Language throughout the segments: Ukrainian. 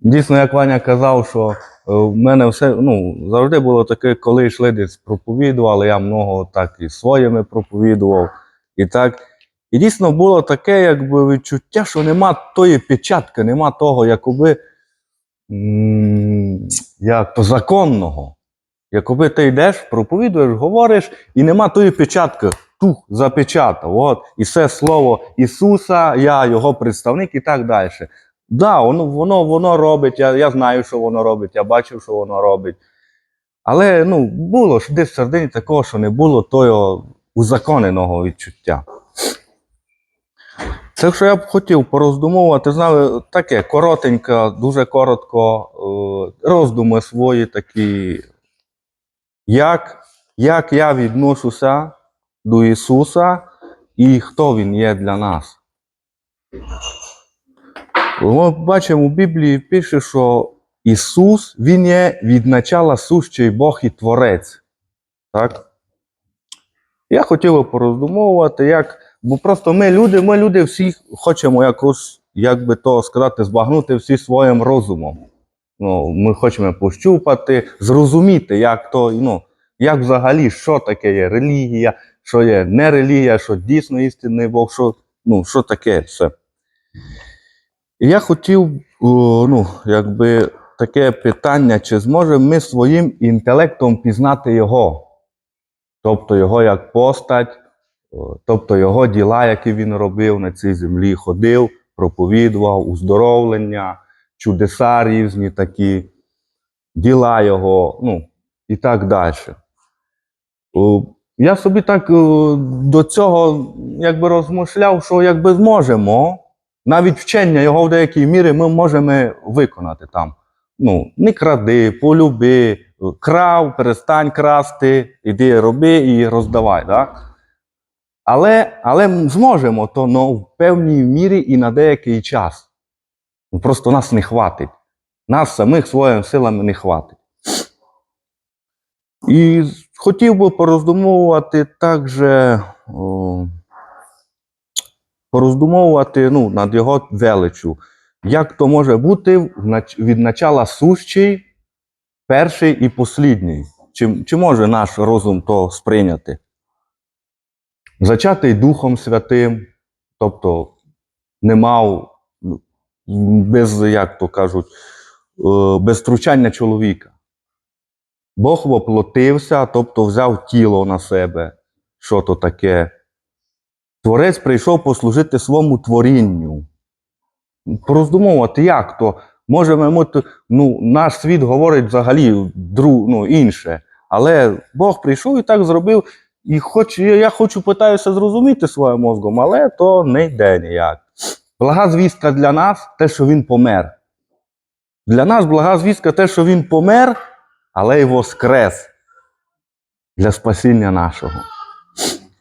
Дійсно, як Ваня казав, що е, в мене все ну, завжди було таке, коли йшли десь проповідували, я много так і своїми проповідував. І так. І дійсно було таке, якби відчуття, що нема тої печатки, нема того, якоби як то законного. Якоби ти йдеш, проповідуєш, говориш, і нема тої печатки, тух, запечатав. От, і все слово Ісуса, я його представник і так далі. Да, воно, воно, воно робить, я, я знаю, що воно робить, я бачив, що воно робить. Але ну, було ж десь в такого, що не було того узаконеного відчуття. Це, що я б хотів пороздумовувати, знали, таке коротенько, дуже коротко, е, роздуми свої такі, як, як я відношуся до Ісуса і хто Він є для нас. Ми бачимо у Біблії пише, що Ісус Він є від начала сущий Бог і Творець. Так? Я хотів би пороздумовувати, як, бо просто ми люди, ми люди всі хочемо якось, як би то сказати, збагнути всі своїм розумом. Ну, ми хочемо пощупати, зрозуміти, як то, ну, як взагалі, що таке є релігія, що є не релігія, що дійсно істинний Бог, що, ну, що таке все. Я хотів, ну, якби таке питання, чи зможемо ми своїм інтелектом пізнати його, тобто його як постать, тобто його діла, які він робив на цій землі, ходив, проповідував, уздоровлення, чудеса різні такі, діла його, ну, і так далі. Я собі так до цього якби розмишляв, що якби зможемо, навіть вчення його в деякій мірі ми можемо виконати там. Ну, не кради, полюби, крав, перестань красти, іди роби і роздавай. Да? Але, але зможемо то ну, в певній мірі і на деякий час. Ну, Просто нас не хватить. Нас самих своїми силами не хватить. І хотів би пороздумовувати також. О, пороздумовувати ну, над його величю. Як то може бути від начала сущий, перший і послідній? Чи, чи може наш розум то сприйняти? Зачатий Духом Святим, тобто не мав ну, без, як то кажуть, е, без втручання чоловіка. Бог воплотився, тобто взяв тіло на себе. Що то таке? Творець прийшов послужити своєму творінню. Пороздумовувати, як то. Може, ми, ну, наш світ говорить взагалі дру, ну, інше. Але Бог прийшов і так зробив. І хоч я, хочу питаюся зрозуміти своїм мозгом, але то не йде ніяк. Блага звістка для нас те, що він помер. Для нас блага звістка те, що він помер, але й воскрес для спасіння нашого.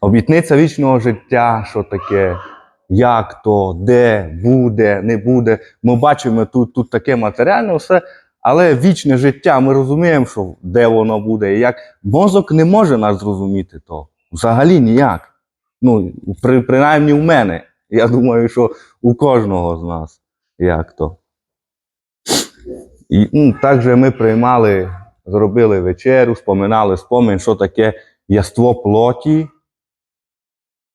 Обітниця вічного життя, що таке, як то, де, буде, не буде. Ми бачимо тут, тут таке матеріальне все, але вічне життя, ми розуміємо, що де воно буде і як. Мозок не може нас зрозуміти то. Взагалі ніяк. Ну, при, принаймні в мене. Я думаю, що у кожного з нас як то. І ну, також ми приймали, зробили вечерю, споминали спомин, що таке яство плоті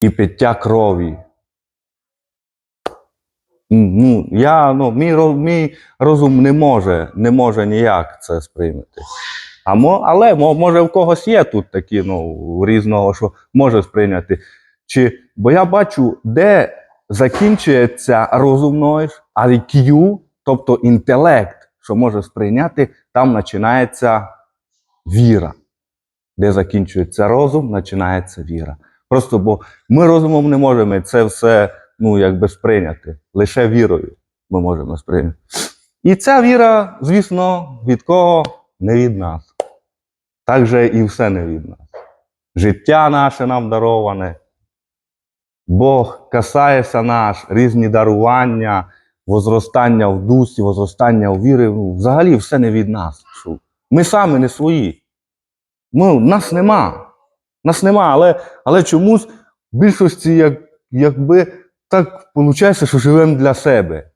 і пиття крові. Ну, я, ну, мій, мій розум не може, не може ніяк це сприйняти. А але може в когось є тут такі ну, різного, що може сприйняти. Чи, бо я бачу, де закінчується розумний IQ, тобто інтелект, що може сприйняти, там починається віра. Де закінчується розум, починається віра. Просто бо ми розумом не можемо це все ну, якби сприйняти. Лише вірою ми можемо сприйняти. І ця віра, звісно, від кого? Не від нас. Так же і все не від нас. Життя наше нам дароване. Бог касається наш, різні дарування, возростання в дусі, возростання в вірі. Ну, взагалі все не від нас. Ми самі не свої. Ми, нас нема. Нас нема, але, але чомусь в більшості як, якби так виходить, що живемо для себе.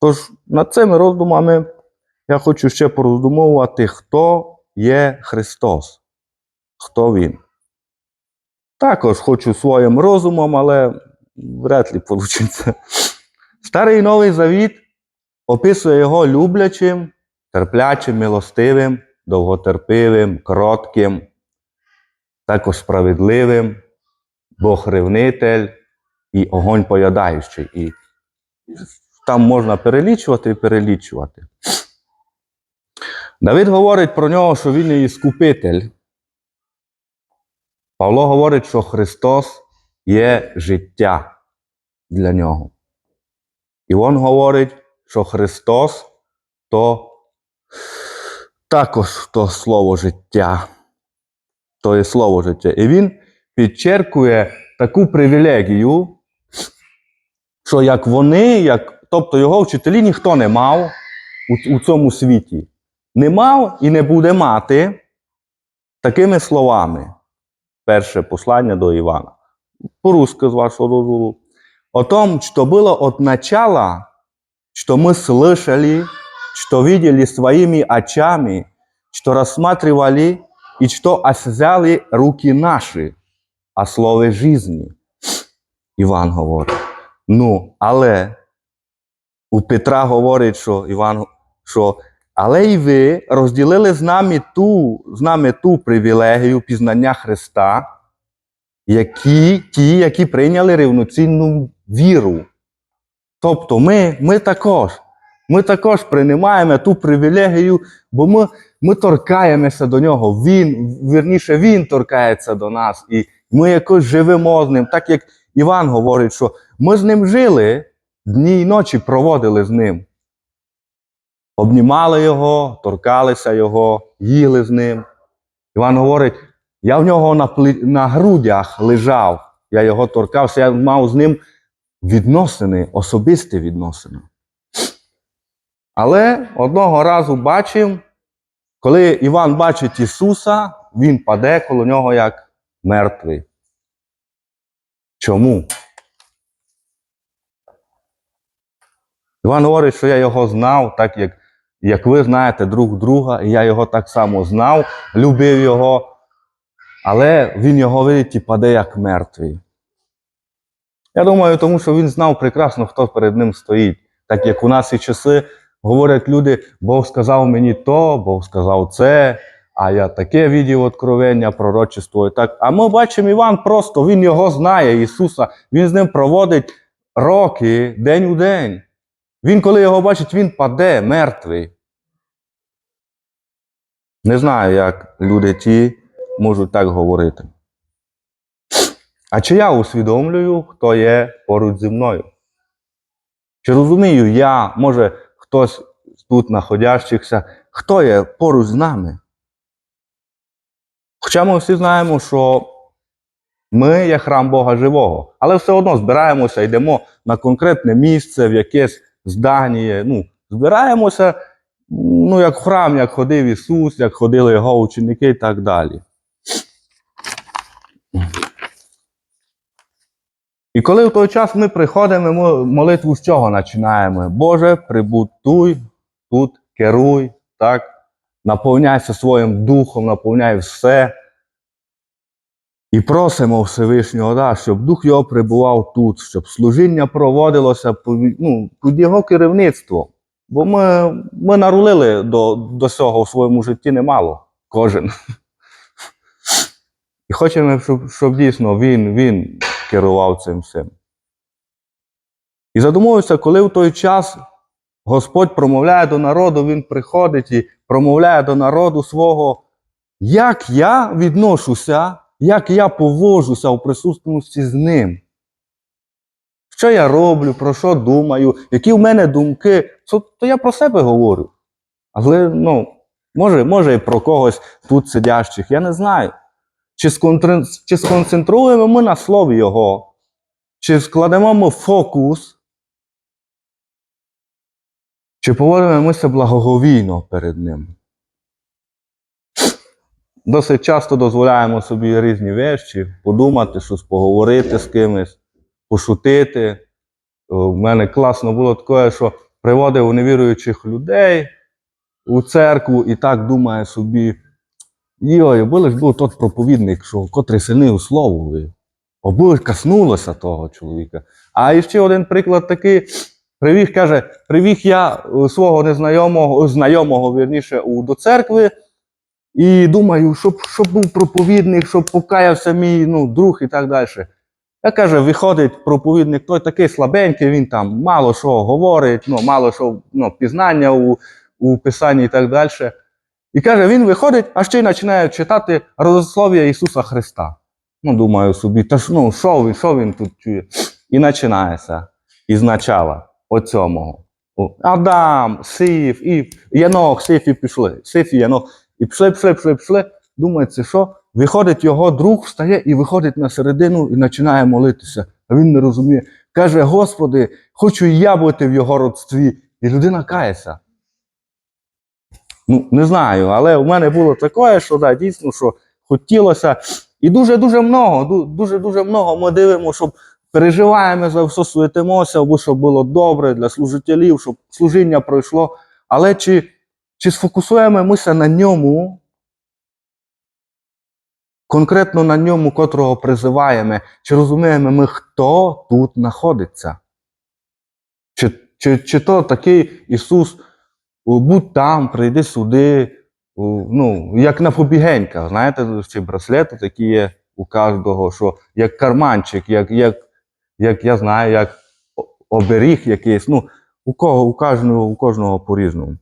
Тож над цими роздумами я хочу ще пороздумовувати, хто є Христос, хто Він. Також хочу своїм розумом, але вряд ли вийде. Старий Новий Завіт описує його люблячим, терплячим, милостивим, довготерпивим, кротким, також справедливим, Бог-ревнитель і огонь поядаючий. І там можна перелічувати і перелічувати. Давид говорить про нього, що він є іскупитель. Павло говорить, що Христос є життя для нього. І він говорить, що Христос то також то слово життя. То є слово життя. І він підчеркує таку привілегію, що як вони, як, тобто його вчителі ніхто не мав у, у цьому світі. Не мав і не буде мати такими словами. Перше послання до Івана. По-русски, з вашого дозволу. О том, что было от начала, что мы слышали, что видели своими очами, что рассматривали и что осязали руки наши о слове жизни. Іван говорить. Ну, але у Петра говорить, що Іван, що але й ви розділили з нами ту, з нами ту привілегію пізнання Христа, які, ті, які прийняли рівноцінну віру. Тобто ми, ми також, ми також приймаємо ту привілегію, бо ми, ми торкаємося до нього. Він, вірніше, він торкається до нас, і ми якось живемо з ним. Так як Іван говорить, що ми з ним жили, дні й ночі проводили з ним. Обнімали його, торкалися його, їли з ним. Іван говорить, я в нього на, плі... на грудях лежав, я його торкався, я мав з ним відносини, особисті відносини. Але одного разу бачив, коли Іван бачить Ісуса, він паде коло нього як мертвий. Чому? Іван говорить, що я його знав, так як, як ви знаєте друг друга, і я його так само знав, любив його, але він його видить і паде як мертвий. Я думаю, тому що він знав прекрасно, хто перед ним стоїть. Так як у нас і часи говорять люди, Бог сказав мені то, Бог сказав це, а я таке відділ откровення, пророчество і так. А ми бачимо Іван просто, він його знає, Ісуса, він з ним проводить роки, день у день. Він, коли його бачить, він паде мертвий. Не знаю, як люди ті можуть так говорити. А чи я усвідомлюю, хто є поруч зі мною? Чи розумію я, може, хтось тут знаходящихся, хто є поруч з нами? Хоча ми всі знаємо, що ми є храм Бога живого, але все одно збираємося, йдемо на конкретне місце, в якесь здання. Ну, збираємося, ну, як в храм, як ходив Ісус, як ходили його ученики і так далі. І коли в той час ми приходимо, ми молитву з чого починаємо? Боже, прибутуй, тут, керуй, так? наповняйся своїм духом, наповняй все. І просимо Всевишнього, да, щоб дух його прибував тут, щоб служіння проводилося ну, під його керівництвом. Бо ми, ми нарулили до, до цього в своєму житті немало, кожен. І хочемо, щоб, щоб дійсно він, він керував цим всім. І задумуюся, коли в той час Господь промовляє до народу, Він приходить і промовляє до народу свого, як я відношуся, як я поводжуся у присутності з ним. Що я роблю, про що думаю, які в мене думки, то я про себе говорю. Але, ну, може, може і про когось тут сидящих, я не знаю. Чи, сконцентруємо ми на слові Його, чи складемо ми фокус, чи поводимося благоговійно перед Ним. Досить часто дозволяємо собі різні речі, подумати, щось поговорити з кимось, пошутити, У мене класно було таке, що приводив невіруючих людей у церкву і так думає собі. Йой, були ж був тот проповідник, що котрий сини у словові. Обули коснулося того чоловіка. А ще один приклад такий. Привіг, каже, привіг я е, свого незнайомого, знайомого, вірніше, до церкви, і думаю, щоб, щоб був проповідник, щоб покаявся мій ну, друг і так далі. Я каже, виходить проповідник, той такий слабенький, він там мало що говорить, ну, мало що ну, пізнання у, у писанні і так далі. І каже, він виходить, а ще й починає читати родослов'я Ісуса Христа. Ну, думаю собі, та ж ну, що він, що він тут чує? І починається із начала оцьомого. Адам, Сиф, і Янох, Сиф і пішли. Сиф і Янох. І пішли, пішли, пішли, пішли. Думає, це що? Виходить його друг, встає і виходить на середину і починає молитися. А він не розуміє. Каже: Господи, хочу я бути в його родстві. І людина кається. Ну, не знаю, але у мене було таке, що да, дійсно, що хотілося. І дуже-дуже много, дуже-дуже много ми дивимося, щоб переживаємо за все, суетимося, аби щоб було добре для служителів, щоб служіння пройшло. Але чи, чи сфокусуємося на ньому, конкретно на ньому, котрого призиваємо, чи розуміємо ми, хто тут знаходиться? Чи, чи, чи то такий Ісус, будь там, прийди сюди, ну, як на побігеньках, знаєте, ці браслети такі є у кожного, що як карманчик, як, як, як я знаю, як оберіг якийсь. Ну, у кого, у кожного, у кожного по-різному.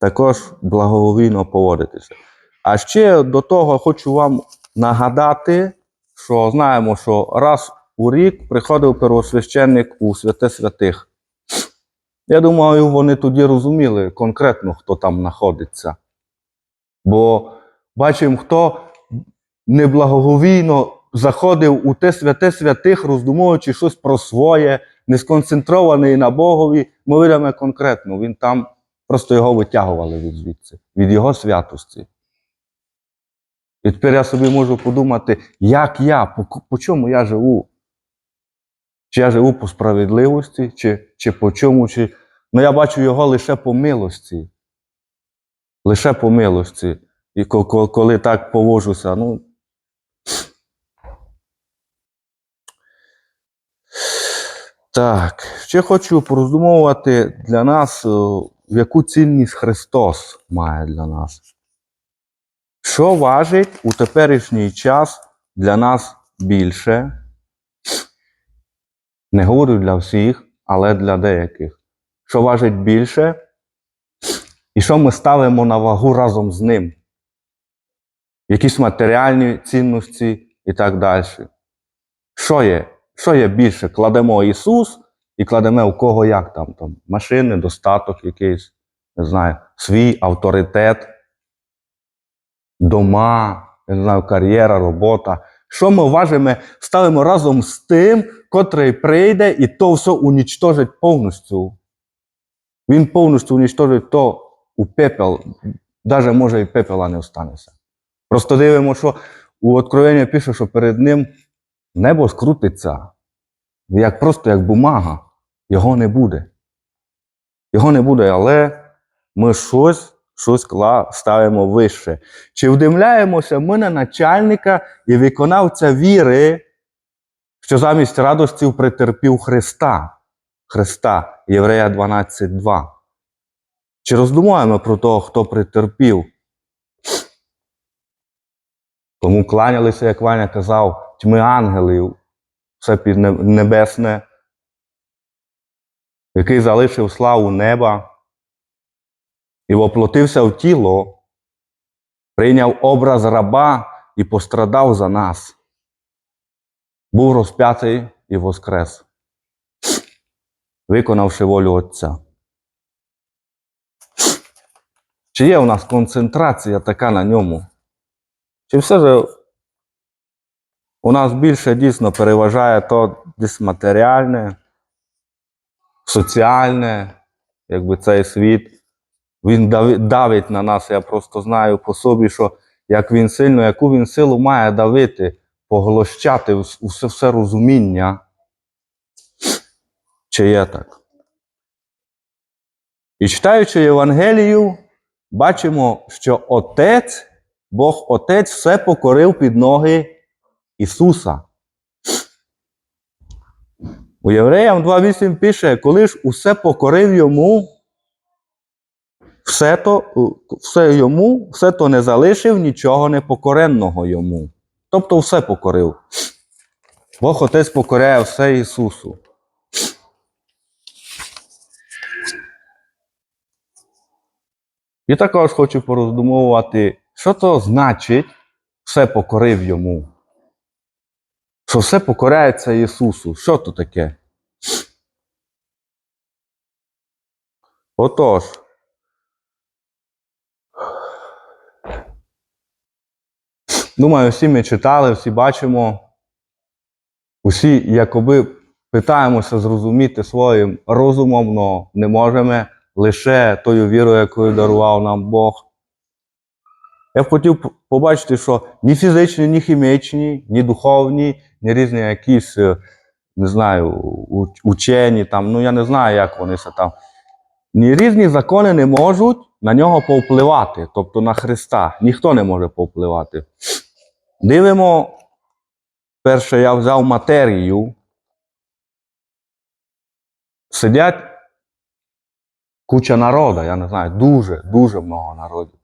Також благовійно поводитися. А ще до того хочу вам нагадати, що знаємо, що раз у рік приходив первосвященник у святе святих. Я думаю, вони тоді розуміли конкретно, хто там знаходиться. Бо бачимо, хто неблаговійно заходив у те святе святих, роздумуючи щось про своє, не сконцентрований на Богові, ми видимо конкретно. Він там просто його витягували від звідси, від його святості. І тепер я собі можу подумати, як я, по, по чому я живу? Чи я живу по справедливості, чи, чи по чому, чи. Ну я бачу його лише по милості. Лише по милості. І ко- ко- коли так поводжуся, ну. Так, ще хочу пороздумовувати для нас, е, яку цінність Христос має для нас. Що важить у теперішній час для нас більше? Не говорю для всіх, але для деяких. Що важить більше? І що ми ставимо на вагу разом з ним? Якісь матеріальні цінності і так далі. Що є? Що є більше? Кладемо Ісус і кладемо у кого як там, там машини, достаток якийсь, не знаю, свій авторитет, дома, я не знаю, кар'єра, робота. Що ми важимо, ставимо разом з тим, котрий прийде і то все унічтожить повністю. Він повністю унічтожить то у пепел, навіть може і пепела не останеться. Просто дивимося, що у Откровенні пише, що перед ним небо скрутиться, як просто як бумага. Його не буде. Його не буде, але ми щось, щось ставимо вище. Чи вдивляємося ми на начальника і виконавця віри, що замість радості претерпів Христа, Христа, Єврея 12.2. Чи роздумуємо про того, хто претерпів? Тому кланялися, як Ваня казав, тьми ангелів, все під небесне, який залишив славу неба і воплотився в тіло, прийняв образ раба і пострадав за нас. Був розп'ятий і воскрес, виконавши волю Отця. Чи є у нас концентрація така на ньому? Чи все ж у нас більше дійсно переважає то десь матеріальне, соціальне, якби цей світ, Він давить на нас. Я просто знаю по собі, що як він сильно, яку він силу має давити, поглощати усе, все розуміння. Чи є так? І читаючи Євангелію, бачимо, що Отець, Бог Отець все покорив під ноги Ісуса. У Євреям 2.8 пише, коли ж усе покорив йому, все то, все йому, все то не залишив нічого непокоренного йому. Тобто все покорив. Бог Отець покоряє все Ісусу. І також хочу пороздумовувати, що то значить все покорив йому. Що все покоряється Ісусу. Що то таке? Отож. Думаю, всі ми читали, всі бачимо. Усі, якоби питаємося зрозуміти своїм розумом, але не можемо лише тою вірою, якою дарував нам Бог. Я б хотів побачити, що ні фізичні, ні хімічні, ні духовні, ні різні якісь, е, не знаю, учені, там, ну я не знаю, як вони це там. Ні різні закони не можуть на нього повпливати, тобто на Христа. Ніхто не може повпливати. Дивимо, перше я взяв матерію. Сидять куча народу, я не знаю, дуже, дуже много народів.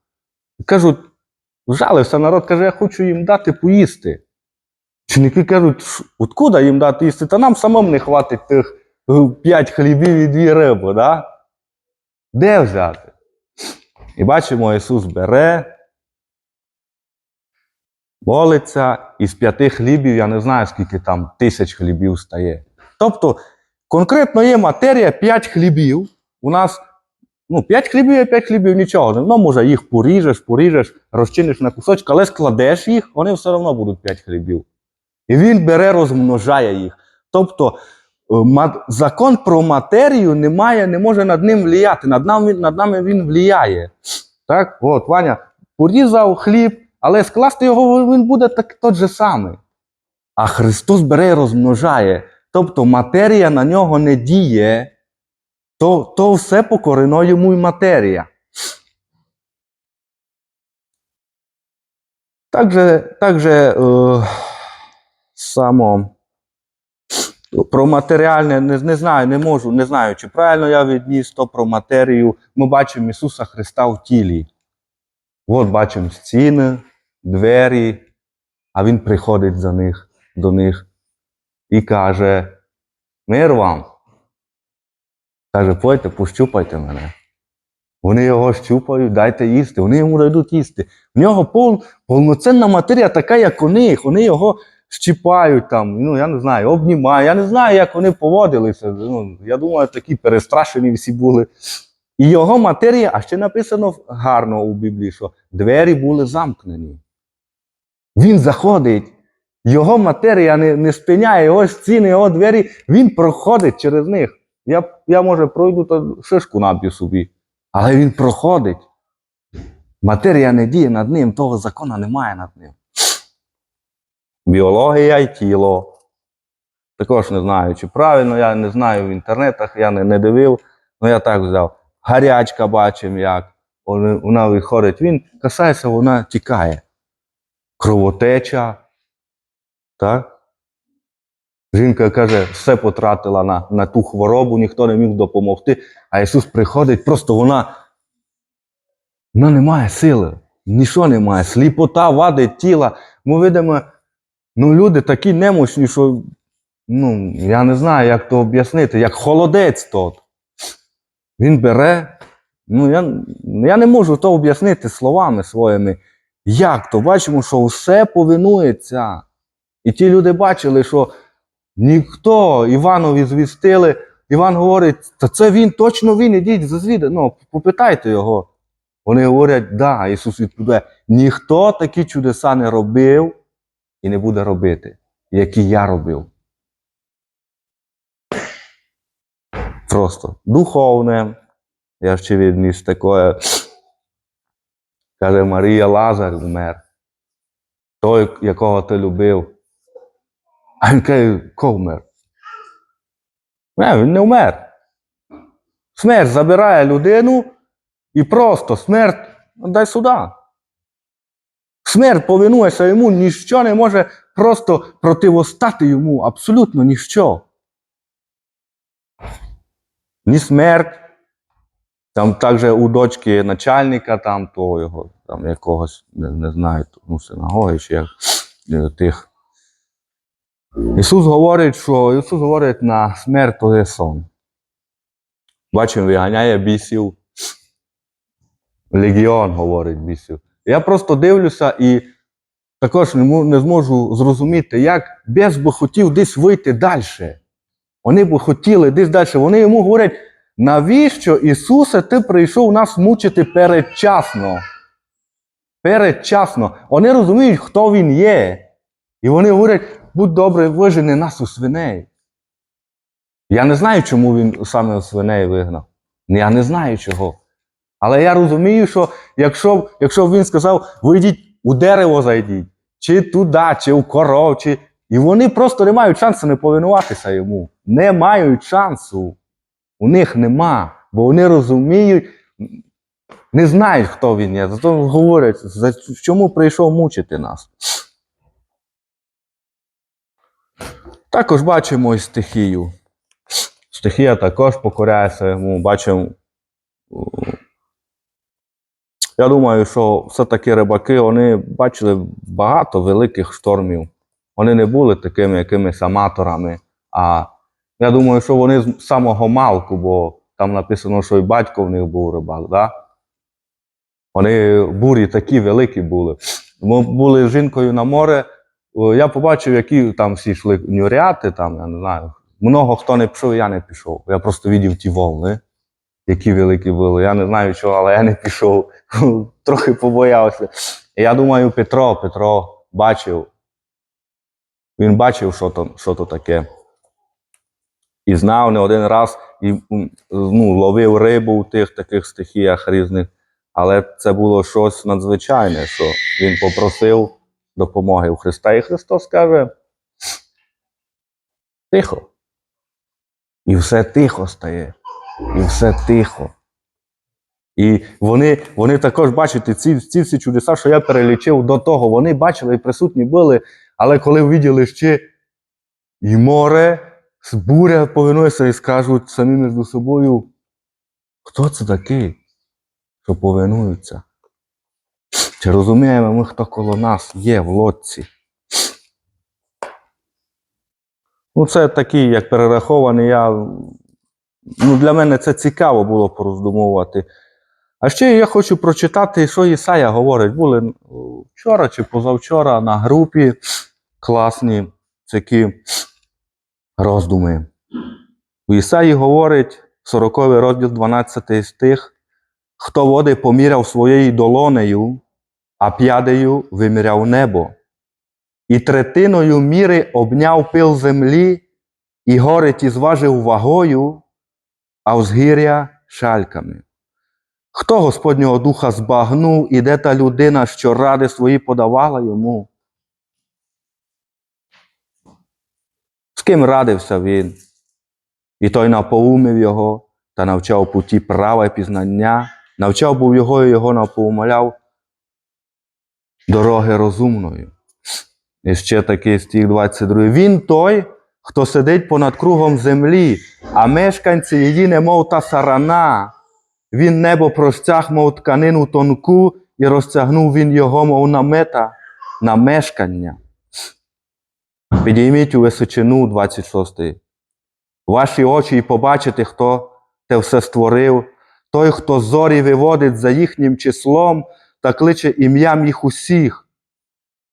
Кажуть, жалився народ, каже, я хочу їм дати поїсти. Ученики кажуть, «Ш- откуда їм дати їсти? Та нам самим не хватить тих е, п'ять хлібів і дві риби, да? Де взяти? І бачимо, Ісус бере, молиться, і з п'яти хлібів, я не знаю, скільки там тисяч хлібів стає. Тобто, конкретно є матерія 5 хлібів. У нас ну, 5 хлібів є 5 хлібів, нічого. Ну, може, їх поріжеш, поріжеш, розчиниш на кусочки, але складеш їх, вони все одно будуть 5 хлібів. І він бере, розмножає їх. Тобто, е, закон про матерію не, має, не може над ним вліяти. Над нами, над нами він вліяє. Так? От, Ваня порізав хліб, але скласти його він буде так, тот же самий. А Христос бере і розмножає. Тобто матерія на нього не діє, то, то все покорено йому й матерія. Также, также е, само про матеріальне не, не знаю, не можу, не знаю, чи правильно я відніс то про матерію. Ми бачимо Ісуса Христа в тілі. От бачимо стіни, двері, а Він приходить за них, до них і каже: Мир вам. Каже, пойте, пощупайте мене. Вони його щупають, дайте їсти, вони йому дадуть їсти. В нього пов, повноцінна матерія така, як у них. Вони його щіпають там, ну я не знаю, обнімають. Я не знаю, як вони поводилися. Ну, я думаю, такі перестрашені всі були. І його матерія, а ще написано гарно у Біблії, що двері були замкнені. Він заходить, його матерія не, не спиняє, його стіни, його двері, він проходить через них. Я, я може, пройду, то шишку наб'ю собі. Але він проходить. Матерія не діє над ним, того закону немає над ним. Біологія і тіло. Також не знаю, чи правильно, я не знаю в інтернетах, я не, не дивив, але я так взяв. Гарячка бачимо, як вона виходить. Він касається, вона тікає. Кровотеча. Так? Жінка каже, все потратила на, на ту хворобу, ніхто не міг допомогти. А Ісус приходить, просто вона, вона не має сили, нічого немає. Сліпота, вади тіла. Ми видимо, ну, люди такі немощні, що ну, я не знаю, як то об'яснити, як холодець тот. Він бере. Ну, я, я не можу то об'яснити словами своїми. Як то? Бачимо, що все повинується. І ті люди бачили, що ніхто Іванові звістили. Іван говорить, та це він, точно він, ідіть зазвіда. Ну, попитайте його. Вони говорять, да, Ісус відповідає, ніхто такі чудеса не робив і не буде робити, які я робив. Просто духовне, Я ще відніс таке. Каже, Марія Лазар вмер. Той, якого ти любив. А він каже, кого вмер? Не, він не вмер. Смерть забирає людину і просто смерть дай сюди. Смерть повинується йому, ніщо не може просто противостати йому, абсолютно ніщо. Ні смерть. Там також у дочки начальника, там того його, там якогось, не, не знаю, ну, синагоги чи як е, тих. Ісус говорить, що Ісус говорить на смерть то сон. Бачимо, виганяє бісів. Легіон говорить бісів. Я просто дивлюся і також не, зможу зрозуміти, як біс би хотів десь вийти далі. Вони б хотіли десь далі. Вони йому говорять, навіщо Ісусе ти прийшов нас мучити передчасно? Передчасно. Вони розуміють, хто Він є. І вони говорять, будь добре, вижени нас у свиней. Я не знаю, чому він саме у свиней вигнав. Я не знаю чого. Але я розумію, що якщо, якщо він сказав, вийдіть у дерево зайдіть, чи туди, чи у коров, чи. І вони просто не мають шансу не повинуватися йому. Не мають шансу. У них нема. Бо вони розуміють, не знають, хто він є. Зато говорять, за чому прийшов мучити нас. Також бачимо і стихію. Стихія також покоряється йому. Бачимо. Я думаю, що все-таки рибаки вони бачили багато великих штормів. Вони не були такими якимись аматорами. А я думаю, що вони з самого малку, бо там написано, що і батько в них був рибак. Да? Вони бурі такі великі були. Ми були з жінкою на море. Я побачив, які там всі йшли нюряти, там, я не знаю. Много хто не пішов, я не пішов. Я просто видів ті волни, які великі були. Я не знаю чого, але я не пішов. Трохи побоявся. Я думаю, Петро, Петро бачив. Він бачив, що то, що то таке. І знав не один раз, і ну, ловив рибу у тих таких стихіях різних. Але це було щось надзвичайне, що він попросив допомоги у Христа. І Христос каже: тихо. І все тихо стає. І все тихо. І вони, вони також бачите, ці, ці всі чудеса, що я перелічив до того, вони бачили і присутні були, але коли виділи ще і море, с- буря повинується і скажуть самі між собою, хто це такий, що повинуються? Чи розуміємо ми, хто коло нас є в лодці? Ну, це такий, як перерахований, я, ну, для мене це цікаво було пороздумовувати. А ще я хочу прочитати, що Ісая говорить. Були вчора чи позавчора на групі класні такі роздуми. У Ісаї говорить 40 розділ 12 стих, хто води поміряв своєю долонею, а п'ядею виміряв небо, і третиною міри обняв пил землі, і гори ті зважив вагою, а узгір'я шальками. Хто Господнього духа збагнув, і де та людина, що ради свої подавала йому? З ким радився він? І той напоумив його та навчав путі права і пізнання, навчав був його і його напоумовляв дороги розумною. І ще такий стих 22. Він той, хто сидить понад кругом землі, а мешканці її, немов та сарана. Він небо простяг, мов тканину тонку, і розтягнув він його, мов намета на мешкання. Підійміть у височину 26. Ваші очі і побачите, хто те все створив, той, хто зорі виводить за їхнім числом та кличе ім'ям їх усіх.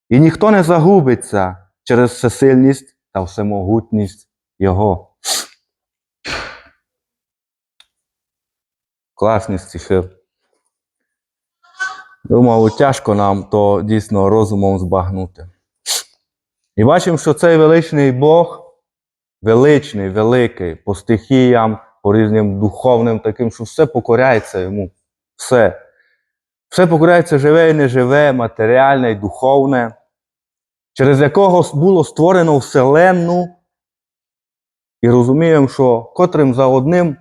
І ніхто не загубиться через всесильність та всемогутність Його. Класні стихи. Думаю, тяжко нам то дійсно розумом збагнути. І бачимо, що цей величний Бог, величний, великий, по стихіям, по різним духовним таким, що все покоряється йому. Все. Все покоряється живе і неживе, матеріальне і духовне, через якого було створено Вселенну. І розуміємо, що котрим за одним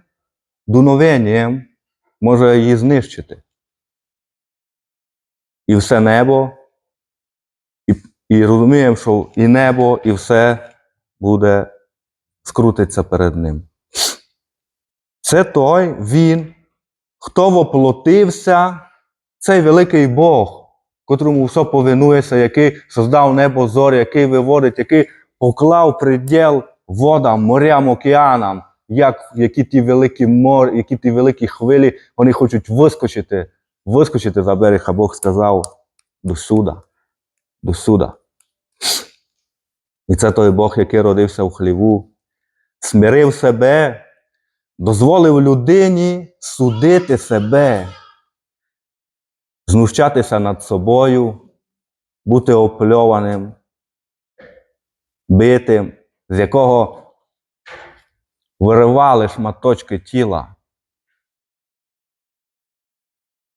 дуновенням може її знищити. І все небо, і, розуміємо, що і небо, і все буде скрутиться перед ним. Це той він, хто воплотився, цей великий Бог, котрому все повинується, який создав небо зорі, який виводить, який поклав приділ водам, морям, океанам, як, які ті великі мор, які ті великі хвилі, вони хочуть вискочити, вискочити за берег, а Бог сказав до суда, до суда. І це той Бог, який родився в хліву, смирив себе, дозволив людині судити себе, знущатися над собою, бути опльованим, битим, з якого виривали шматочки тіла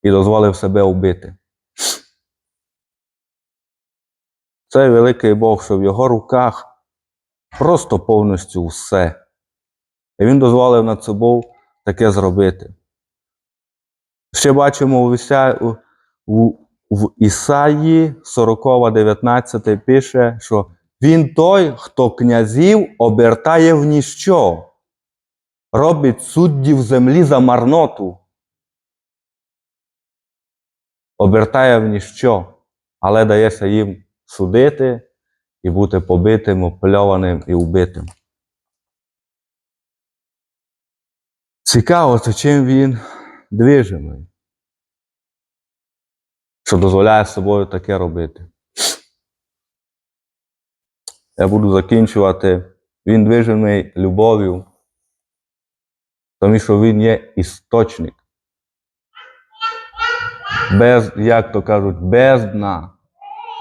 і дозволив себе вбити. Цей великий Бог, що в його руках просто повністю все. І він дозволив над собою таке зробити. Ще бачимо у, Іся... у, у, в Ісаї 40, 19 пише, що він той, хто князів обертає в ніщо, робить суддів землі за марноту. Обертає в ніщо, але дається їм судити і бути побитим, опльованим і вбитим. Цікаво, то чим він движимий, що дозволяє собою таке робити. Я буду закінчувати. Він движений любов'ю, тому що він є істочник. Без, як то кажуть, бездна.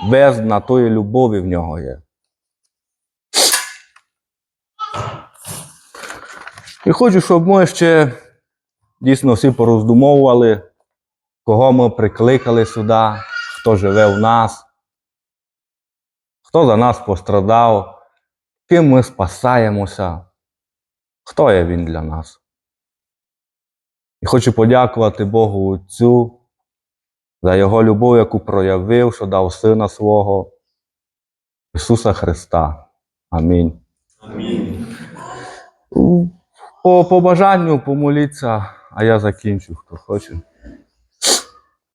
Бездна тої любові в нього є. І хочу, щоб ми ще дійсно всі пороздумовували, кого ми прикликали сюди, хто живе в нас, хто за нас пострадав, ким ми спасаємося, хто є він для нас. І хочу подякувати Богу Отцю за Його любов, яку проявив, що дав Сина свого Ісуса Христа. Амінь. Амінь. По, по бажанню помоліться, а я закінчу, хто хоче.